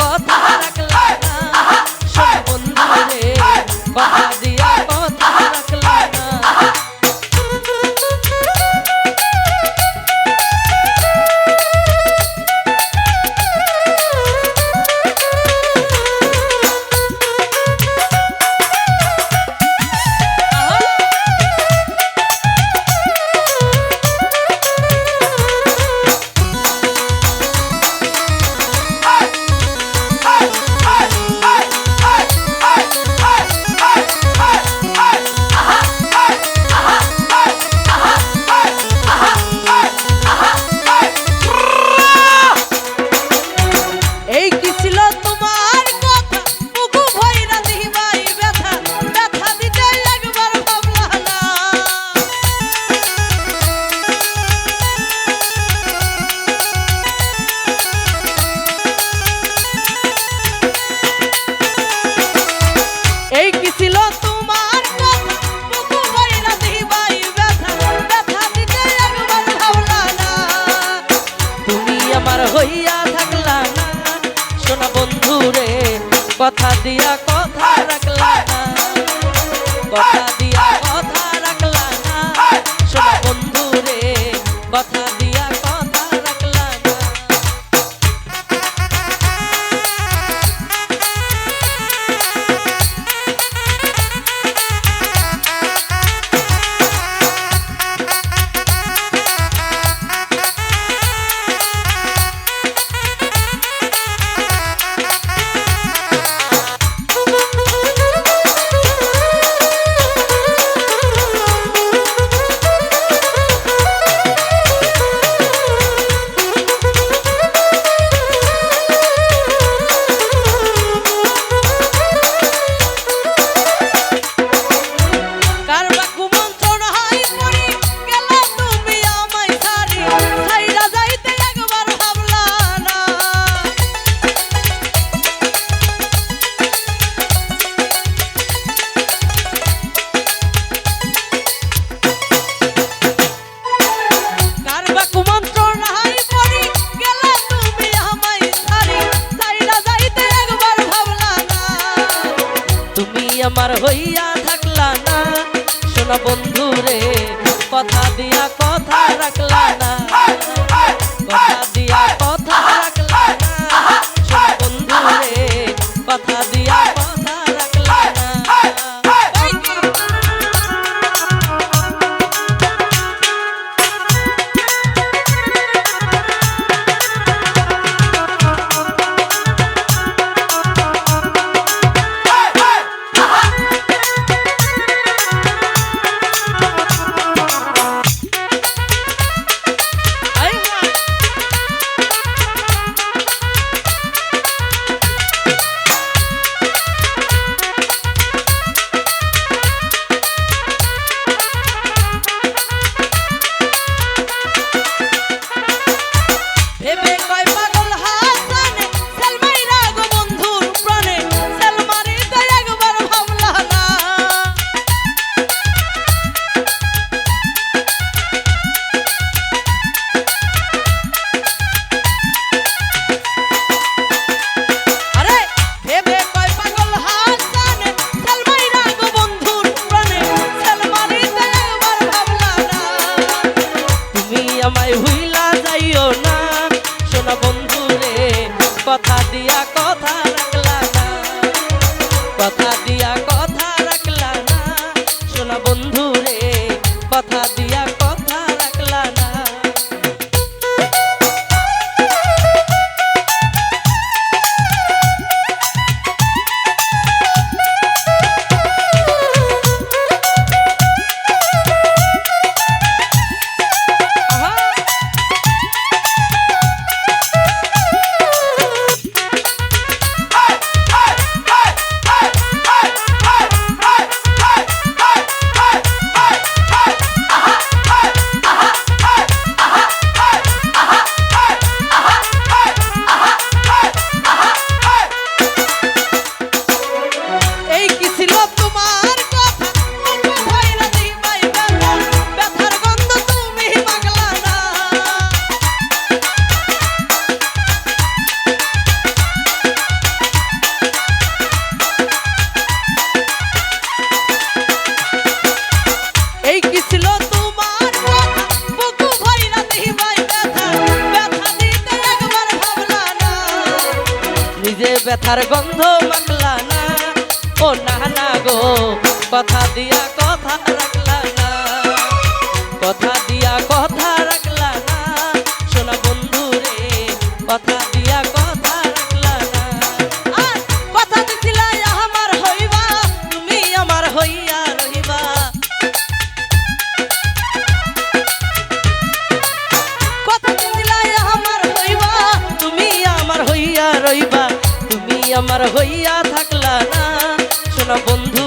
কথা রাখলে দিয়া কথা রাখলা না। কথা আমায় ভুইলা যাইও না। শোনা বন্ধুরে কথা দিয়া কথার গন্ধ মানলা না। ও না না গো, কথা দিয়া কথা রাখলা না। কথা দিয়া কথা রাখলা না। শোনা বন্ধু রে কথা আমার হইয়া থাকলা না। শোনা বন্ধু